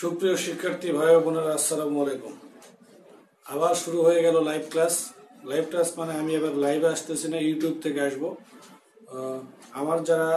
সুপ্রিয় শিক্ষার্থী, ভাই বোনেরা, আসসালামু আলাইকুম। আবার শুরু হয়ে গেল লাইভ ক্লাস লাইভ ক্লাস মানে আমি এবার লাইভে আসতেছি না ইউটিউব থেকে আসব। আমার যারা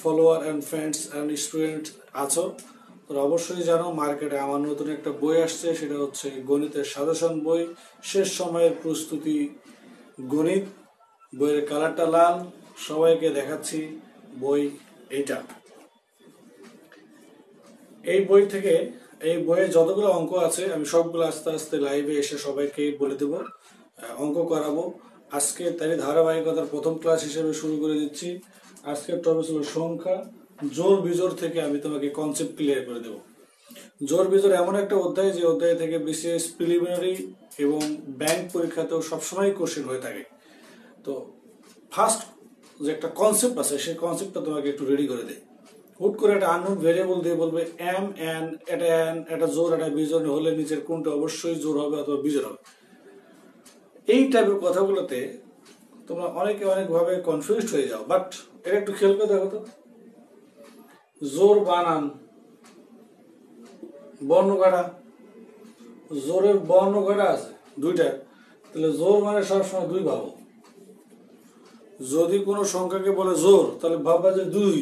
follower and friends and student আছো, তোরা অবশ্যই জানো মার্কেটে আমার নতুন একটা বই আসছে, সেটা হচ্ছে গণিতের সাজেশন বই। শেষ সময়ের প্রস্তুতি গণিত। বইয়ের কালারটা লাল। সবাইকে দেখাচ্ছি বই এইটা। এই বই থেকে, এই বইয়ে যতগুলো অঙ্ক আছে, আমি সবগুলো আস্তে আস্তে লাইভে এসে সবাইকে বলে দেব। অঙ্ক করাবো। আজকে তাই ধারাবাহিকতার প্রথম ক্লাস হিসেবে শুরু করে দিচ্ছি। আজকের টপিক ছিল সংখ্যা। জোর বিজোর থেকে আমি তোমাকে কনসেপ্ট ক্লিয়ার করে দেব। জোর বিজোর এমন একটা অধ্যায়, যে অধ্যায় থেকে বিসিএস প্রিলিমিনারি এবং ব্যাংক পরীক্ষাতেও সবসময় কোশ্চেন হয়ে থাকে। তো ফার্স্ট যে একটা কনসেপ্ট আছে, সেই কনসেপ্টটা তোমাকে একটু রেডি করে দেয় হুট করে একটা আননোন ভেরিয়েবল দিয়ে বলবে এম এন এটা এন এটা জোর, এটা বিজোর হলে নিচের কোনটা অবশ্যই জোর হবে অথবা বিজোর হবে। এই টাইপের কথাগুলোতে তোমরা অনেকে অনেকভাবে কনফিউজড হয়ে যাও বাট এটা একটু খেয়াল করে দেখো তো। জোর বানান, বর্ণ কাটা। জোরের বর্ণ কাটা আছে, দুইটা। তাহলে জোর মানে সবসময় দুই ভাবো। যদি কোনো সংখ্যাকে বলে জোর, তাহলে ভাববা যে দুই।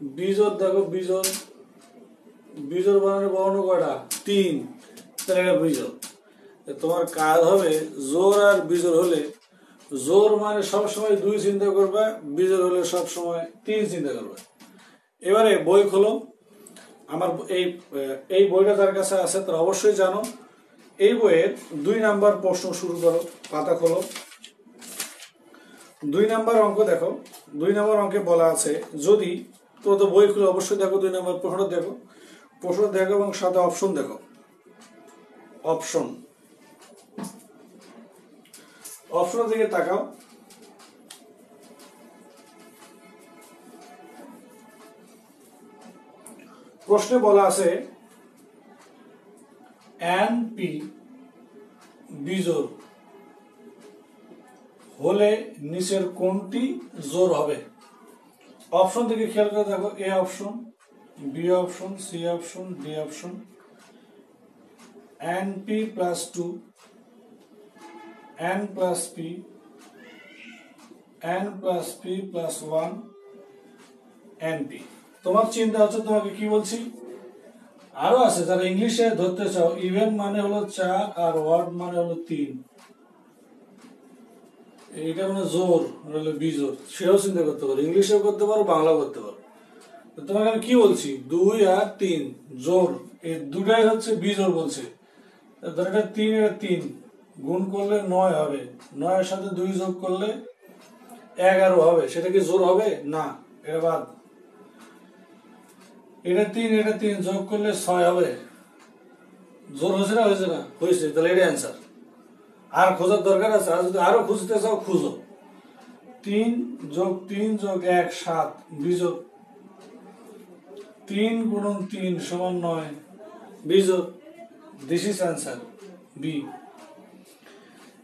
বিজোর দেখো বিজোর বীজর বানানোর বর্ণ কয়টা? তিন। তাহলে বিজোর তোমার কাজ হবে জোর আর বিজোর হলে জোর মানে সবসময় দুই চিন্তা করবে বিজোর হলে সবসময় তিন চিন্তা করবে। এবারে বই খোলো। আমার এই এই বইটা যার কাছে আছে তারা অবশ্যই জানো। এই বইয়ের দুই নাম্বার প্রশ্ন শুরু করো, পাতা খোলো। দুই নাম্বার অঙ্ক দেখো। দুই নাম্বার অঙ্কে বলা আছে, যদি তো তো বই খুলে অবশ্যই দেখো, দুই নম্বর প্রশ্ন দেখো। প্রশ্ন দেখো এবং সাথে অপশন দেখো। অপশন অপশন দিকে তাকাও। প্রশ্নে বলা আছে এন পি বিজোর হলে নিচের কোনটি জোর হবে? অপশন থেকে খেয়াল করে দেখো A option B option C option D option N P plus two N plus P N plus P plus one N P তোমার চিন্তা হচ্ছে, তোমাকে কি বলছি? আরও আছে, যারা ইংলিশে ধরতে চাও ইভেন মানে হলো চার আর ওয়ার্ড মানে হলো তিন। এইটা মানে জোর হলো বিজোর। সেও চিন্তা করতে পারো। ইংলিশেও করতে পারো, বাংলাও করতে পারো। তোমাকে আমি কি বলছি? দুই আর তিন, জোর। এই দুটাই হচ্ছে বিজোর বলছে। ধর এটা তিন এটা তিন, গুণ করলে নয় হবে। নয়ের সাথে দুই যোগ করলে এগারো হবে। সেটা কি জোর হবে? না, এটা বাদ। এটা তিন এটা তিন যোগ করলে ছয় হবে। জোর হয়েছে না? হয়েছে না? হয়েছে। তাহলে এটা অ্যান্সার আর খোঁজার দরকার আছে। আর যদি আরও খুঁজতে চাও, খুঁজো। তিন যোগ তিন যোগ এক, সাত বিযোগ তিন গুণন তিন সমান নয় বিযোগ দিস ইজ অ্যান্সার বি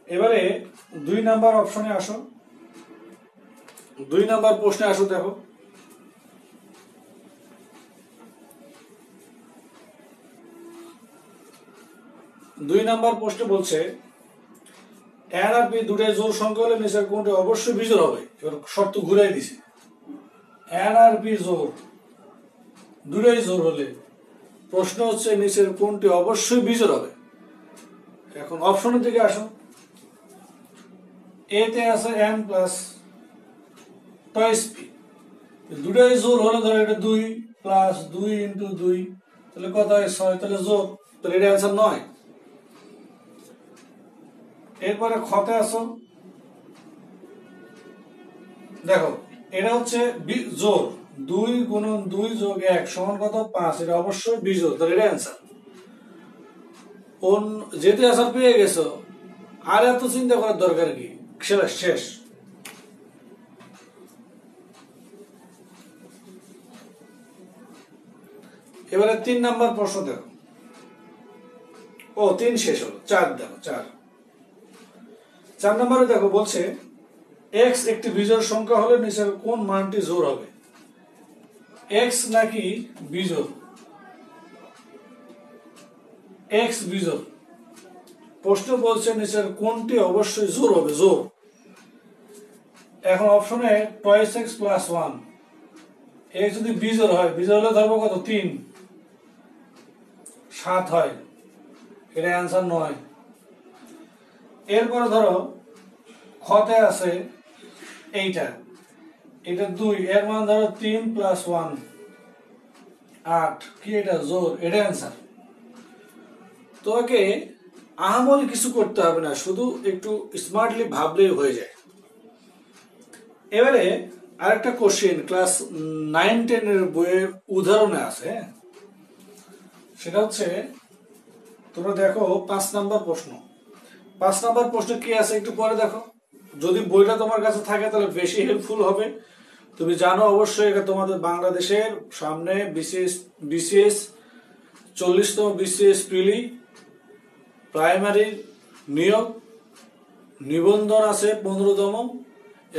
এবারে দুই নাম্বার অপশনে আসো। দুই নাম্বার প্রশ্নে আসো, দেখো। দুই নাম্বার প্রশ্নে বলছে এন আর পি দুটাই জোর সংখ্যা হলে নিচের কোনটা অবশ্যই বিজোর হবে। এবার শর্ত ঘুরাই দিছে। এন আর পি জোর, দুটাই জোর হলে প্রশ্ন হচ্ছে নিচের কোনটি অবশ্যই বিজোর হবে। এখন অপশনের দিকে আসো এতে আছে এন প্লাস টয়েস পি দুটাই জোর হলে ধরো এটা দুই প্লাস দুই ইন্টু দুই, তাহলে কত হয় ছয়? তাহলে জোর, তাহলে এটা অ্যান্সার নয়। এরপরে খতে আসো। দেখো, এটা হচ্ছে জোর। দুই গুণন দুই যোগ এক সমান কত? পাঁচ। এটা অবশ্যই বিজোর তাহলে এটা অ্যান্সার অন্য যেতে আসার পেয়ে গেছো, আর এত চিন্তা করার দরকার কি? সেটা শেষ। এবারে তিন নাম্বার প্রশ্ন দেখো। ও, তিন শেষ হলো। চার দেখো, চার। চার নম্বরে দেখো, বলছে এক্স একটি বিজোড় সংখ্যা হলে নিচের কোন মানটি জোর হবে? এক্স নাকি বিজোড়? এক্স বিজোর প্রশ্ন বলছে নিচের কোনটি অবশ্যই জোর হবে? জোর এখন অপশনে টয়েস এক্স প্লাস ওয়ান এক্স যদি বিজোর হয় বিজোর হলে ধরবো কত? তিন। সাত হয়। এটা অ্যান্সার নয়। এরপরে ধরো খতে আছে এইটা। এটা দুই, এর মান ধরো তিন প্লাস ওয়ান আট। কি এটা? জোর এটা অ্যান্সার তোমাকে আহামরি কিছু করতে হবে না, শুধু একটু স্মার্টলি ভাবলেই হয়ে যায়। এবারে আরেকটা কোশ্চেন ক্লাস নাইন টেনের বইয়ের উদাহরণে আছে হ্যাঁ? সেটা হচ্ছে, তোমরা দেখো পাঁচ নাম্বার প্রশ্ন। পাঁচ নাম্বার প্রশ্ন কি আছে একটু পরে দেখো। যদি বইটা তোমার কাছে থাকে তাহলে বেশি হেল্পফুল হবে। তুমি জানো অবশ্যই এটা তোমাদের বাংলাদেশের সামনে বিসিএস বিসিএস চল্লিশতম বিসিএস প্রিলি প্রাইমারি নিয়োগ নিবন্ধন আছে পনেরোতম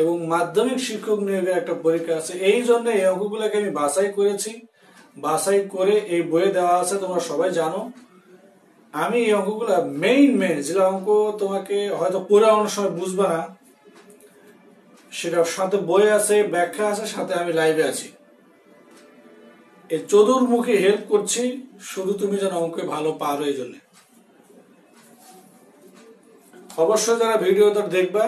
এবং মাধ্যমিক শিক্ষক নিয়োগের একটা পরীক্ষা আছে। এই জন্য এই অঙ্কগুলোকে আমি বাছাই করেছি। বাছাই করে এই বইয়ে দেওয়া আছে, তোমরা সবাই জানো। আমি এই অঙ্কগুলো মেইন মেইন যেটা অঙ্ক তোমাকে হয়তো পুরো অনেক সময় বুঝবে না সেটার সাথে বই আছে, ব্যাখ্যা আছে, সাথে আমি লাইভে আছি। এই চতুর্মুখী হেল্প করছি, শুধু তুমি যেন অঙ্কে ভালো পারো এই জন্য। অবশ্যই যারা ভিডিওটা দেখবা,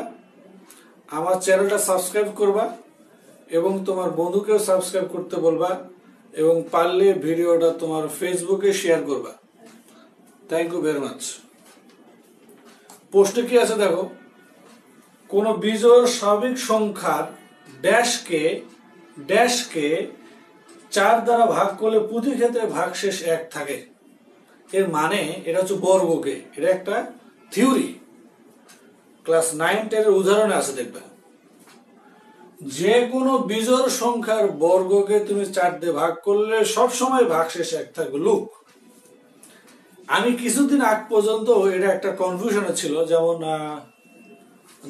আমার চ্যানেলটা সাবস্ক্রাইব করবা, এবং তোমার বন্ধুকেও সাবস্ক্রাইব করতে বলবা, এবং পারলে ভিডিওটা তোমার ফেসবুকে শেয়ার করবা। থ্যাংক ইউ ভেরি মাচ পোস্টে কি আছে দেখো? কোন বিজোড় স্বাভাবিক সংখ্যার ড্যাশকে ড্যাশকে চার দ্বারা ভাগ করলে প্রতি ক্ষেত্রে ভাগশেষ এক থাকে। এর মানে এটা হচ্ছে বর্গকে। এটা একটা থিওরি। ক্লাস নাইন টেনের উদাহরণে আছে, দেখবে। যে কোনো বিজোড় সংখ্যার বর্গকে তুমি চার দিয়ে ভাগ করলে সব সময় ভাগশেষ এক থাকবে। লুক আমি কিছুদিন আগ পর্যন্ত এটা একটা কনফিউশনে ছিল, যেমন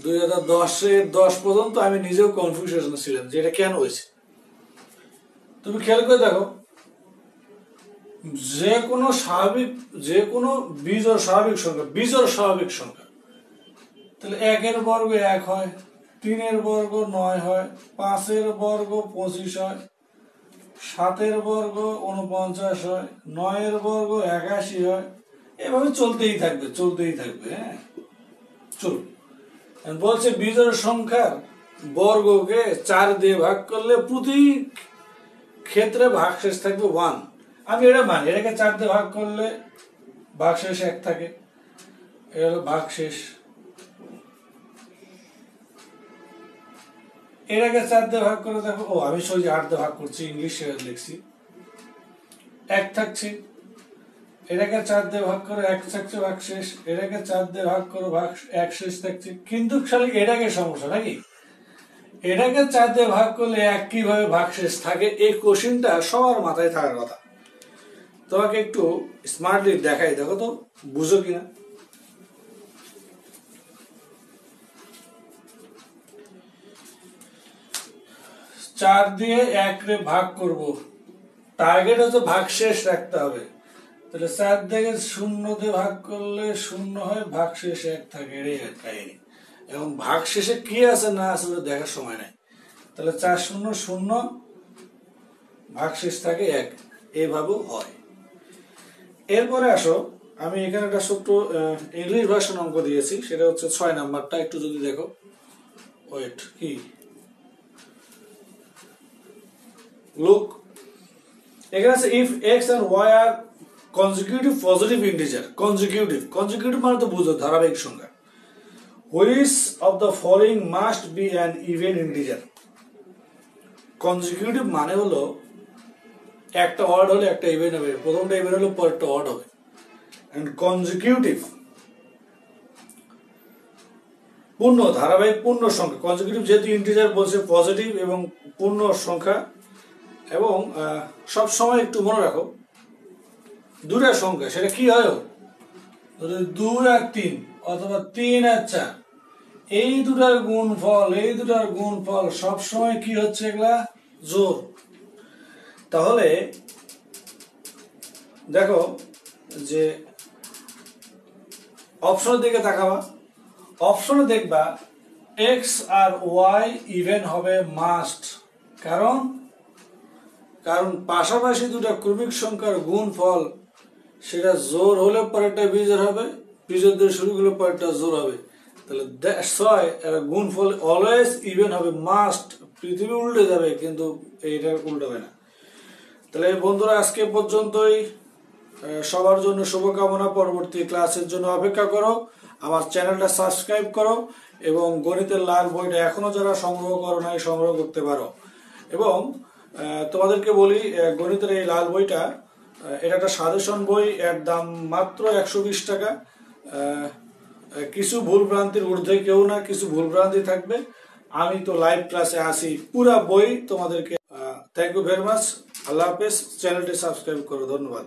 দুই হাজার দশের দশ পর্যন্ত আমি নিজেও কনফিউশনে ছিলাম যে এটা কেন হয়েছে। তুমি খেয়াল করে দেখো, যে কোনো স্বাভাবিক, যে কোনো বীজর স্বাভাবিক সংখ্যা বীজর স্বাভাবিক সংখ্যা, তাহলে একের বর্গ এক হয়, তিনের বর্গ নয় হয়, পাঁচের বর্গ পঁচিশ হয় সাতের বর্গ উনপঞ্চাশ হয়, নয়ের বর্গ একাশি হয়। এভাবে চলতেই থাকবে চলতেই থাকবে হ্যাঁ? চলুন। বলছে বিজয় সংখ্যার বর্গকে চার দিয়ে ভাগ করলে প্রতি ক্ষেত্রে ভাগশেষ থাকবে ওয়ান। আমি এটা মানি, এটাকে চার দিয়ে ভাগ করলে ভাগশেষ এক থাকে। এটা হলো ভাগশেষ। এটাকে চার দিয়ে ভাগ করে দেখো, ও, আমি সোজা আট দিয়ে ভাগ করছি ইংলিশে লিখছি। এক থাকছে। এটাকে চার দিয়ে ভাগ করে এক থাকছে, ভাগ শেষ। এটাকে চার দিয়ে ভাগ করে ভাগ এক শেষ থাকছে। কিন্তু খালি এটাকে সমস্যা নাকি? এটাকে চার দিয়ে ভাগ করলে এক কীভাবে ভাগ শেষ থাকে? এই কোশ্চিনটা সবার মাথায় থাকার কথা। তোমাকে একটু স্মার্টলি দেখাই, দেখো তো, বুঝো কিনা? চার দিয়ে এক রে ভাগ করব। টার্গেট হচ্ছে ভাগ শেষ রাখতে হবে। তাহলে চার থেকে শূন্য দিয়ে ভাগ করলে শূন্য হয় ভাগ শেষ এক থাকে, এটাই কাহিনী। এবং ভাগ শেষে কি আছে না আছে দেখার সময় নাই। তাহলে চার শূন্য শূন্য ভাগ শেষ থাকে এক। এইভাবেও হয়। এরপরে আসো, আমি এখানে একটা ছোট্ট ইংলিশ ভার্সন অঙ্ক দিয়েছি, সেটা হচ্ছে ছয় নাম্বারটা, একটু যদি দেখো। ওয়েট কি? লুক এখানে আছে if X and Y are consecutive positive integer consecutive consecutive মানে তো বুঝো, ধারাবাহিক সংখ্যা which of the following must be an even integer consecutive মানে হলো একটা ওয়ার্ড হলে একটা ইভেন্ট হবে, প্রথমটা ইভেন্ট হলে পরেরটা ওয়ার্ড হবে। অ্যান্ড কনজিকিউটিভ পূর্ণ, ধারাবাহিক পূর্ণ সংখ্যা কনজিকিউটিভ যেহেতু ইন্টিজার বলছে পজিটিভ এবং পূর্ণ সংখ্যা এবং সব সময় একটু মনে রাখো দুটা সংখ্যা, সেটা কি হয়? দুই আর তিন, অথবা তিন আর চার, এই দুটার গুণ ফল এই দুটার গুণ ফল সবসময় কি হচ্ছে এগুলা? জোর। তাহলে, দেখো যে অপশনের দিকে তাকাবা, অপশনে দেখবা এক্স আর ওয়াই ইভেন হবে মাস্ট কারণ কারণ পাশাপাশি দুটো ক্রমিক সংখ্যার গুণফল, সেটা জোর হলে পরেরটা বিজোর হবে বিজোর দিয়ে শুরু করলে পরেরটা জোর হবে। তাহলে ছয় এটা গুণফল অলওয়েজ ইভেন হবে মাস্ট পৃথিবী উল্টে যাবে, কিন্তু এইটা উল্টাবে না। তাহলে বন্ধুরা, আজকে পর্যন্তই। সবার জন্য শুভকামনা। পরবর্তী ক্লাসের জন্য অপেক্ষা করো। আমার চ্যানেলটা সাবস্ক্রাইব করো এবং গণিতের লাল বইটা এখনও যারা সংগ্রহ করো নাই, সংগ্রহ করতে পারো। এবং তোমাদেরকে বলি গণিতের এই লাল বইটা এটা একটা সাজেশন বই, এর দাম মাত্র একশো বিশ টাকা। কিছু ভুল ভ্রান্তির ঊর্ধ্বে কেউ না, কিছু ভুল ভ্রান্তি থাকবে। আমি তো লাইভ ক্লাসে আসি পুরা বই তোমাদেরকে thank you very much Allah Hafez চ্যানেলটি সাবস্ক্রাইব করো, ধন্যবাদ।